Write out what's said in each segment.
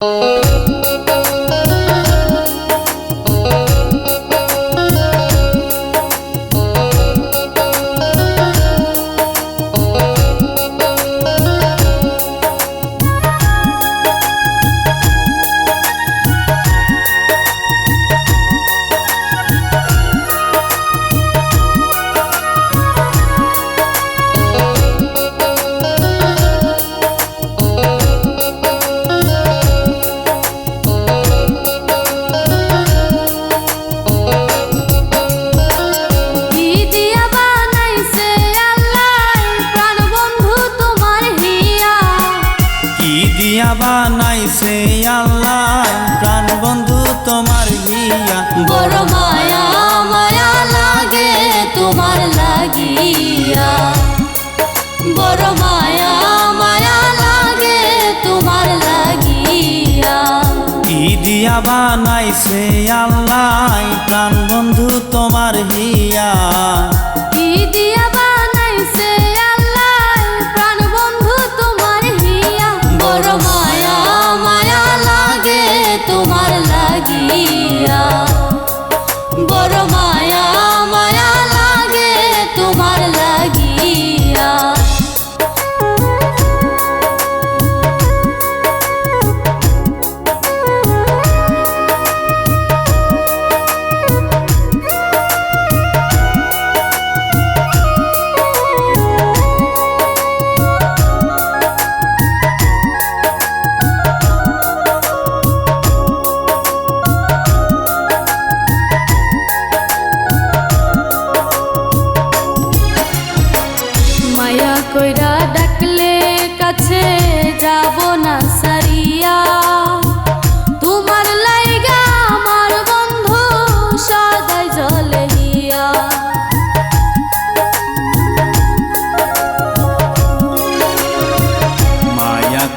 কি বানাইছে আল্লাহ। প্রাণ বন্ধু তোমার হিয়া বড় মায়া মায়া লাগে তোমার লাগিয়া। বড় মায়া মায়া লাগে তোমার লাগিয়া। কি দিয়া বানাইছে আল্লাহ। প্রাণ বন্ধু তোমার হিয়া কি দিয়া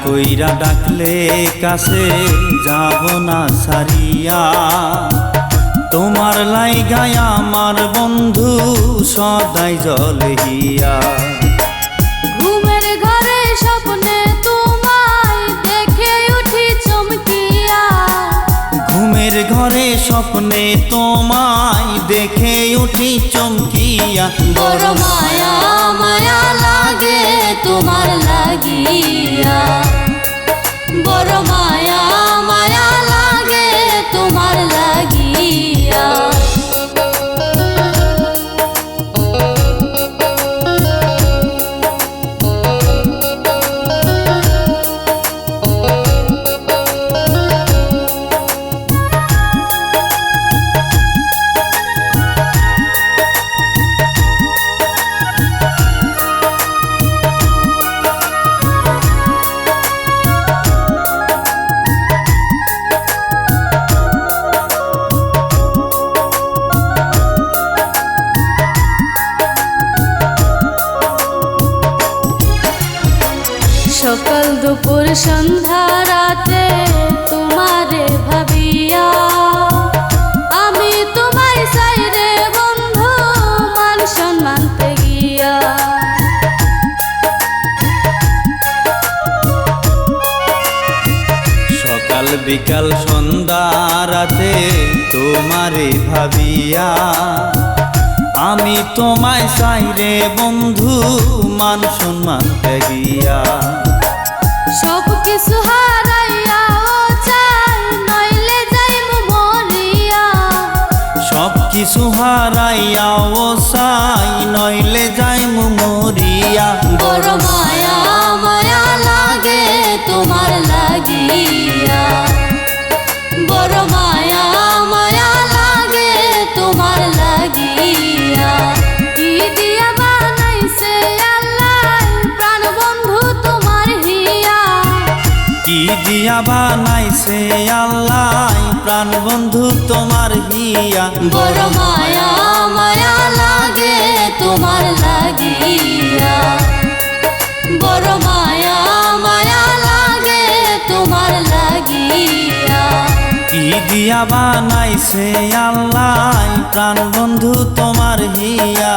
কইরা ডাকলে কাছে যাব না সারিয়া। তোমার লাই লাইগায় আমার বন্ধু সদাই জলে ঘুমের ঘরে স্বপ্নে তোমায় দেখে উঠি চমকিয়া। ঘুমের ঘরে স্বপ্নে তোমায় দেখে উঠি চমকিয়া। বড় মায়া মায়া লাগে তোমার লাগিয়া। দুপুর সন্ধ্যা রাতে তোমারে ভাবিয়া, আমি তোমায় চাই রে বন্ধু, মান সম্মানতে গিয়া সকাল বিকাল সন্ধ্যা রাতে তোমারে ভাবিয়া, আমি তোমায় চাই রে বন্ধু, মান সম্মান সব কিছু হারাইয়া ও চাই নইলে যাই মরিয়া। সব কিছু হারাইয়া ও নইলে যাই মরিয়া। বড় মায়া মায়া লাগে তোমার লাগিয়া। দিয়া বানাইছে আল্লাহ প্রাণ বন্ধু তোমার হিয়া বড় মায়া মায়া লাগে তোমার লাগিয়া। বড় মায়া মায়া লাগে তোমার লাগিয়া। কি দিয়া বানাইছে আল্লাহ প্রাণ বন্ধু তোমার হিয়া।